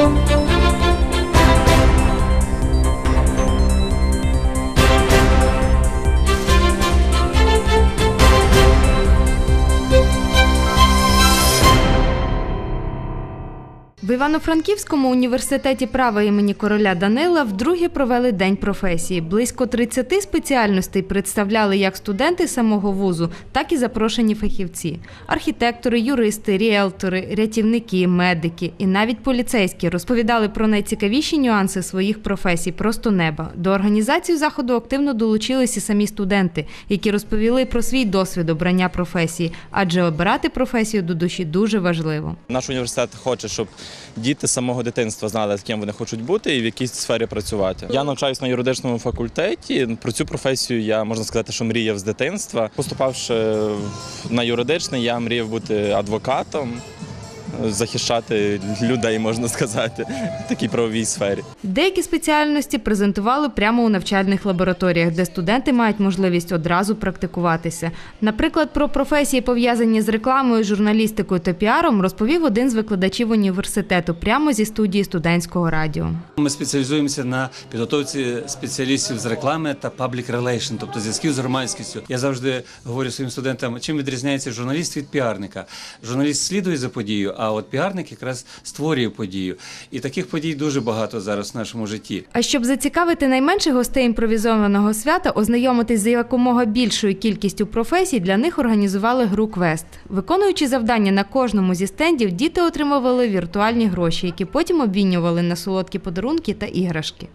Música В Івано-Франківському університеті права імені короля Данила вдруге провели День професії. Близько 30 спеціальностей представляли як студенти самого вузу, так і запрошені фахівці: архітектори, юристи, ріелтори, рятівники, медики і навіть поліцейські розповідали про найцікавіші нюанси своїх професій просто неба. До організації заходу активно долучились і самі студенти, які розповіли про свій досвід обрання професії, адже обирати професію до душі дуже важливо. Наш університет хоче, щоб діти з самого дитинства знали, ким вони хочуть бути і в якій сфері працювати. Я навчаюся на юридичному факультеті. Про цю професію я можна сказати, що мріяв з дитинства. Поступавши на юридичний, я мріяв бути адвокатом, захищати людей, можна сказати, в такій правовій сфері. Деякі спеціальності презентували прямо у навчальних лабораторіях, де студенти мають можливість одразу практикуватися. Наприклад, про професії, пов'язані з рекламою, журналістикою та піаром, розповів один з викладачів університету прямо зі студії студентського радіо. Ми спеціалізуємося на підготовці спеціалістів з реклами та public relation, тобто зв'язків з громадськістю. Я завжди говорю своїм студентам, чим відрізняється журналіст від піарника. Журналіст слідує за подією, а от піарник якраз створює подію. І таких подій дуже багато зараз в нашому житті. А щоб зацікавити найменших гостей імпровізованого свята, ознайомитись з якомога більшою кількістю професій, для них організували гру квест. Виконуючи завдання на кожному зі стендів, діти отримували віртуальні гроші, які потім обмінювали на солодкі подарунки та іграшки.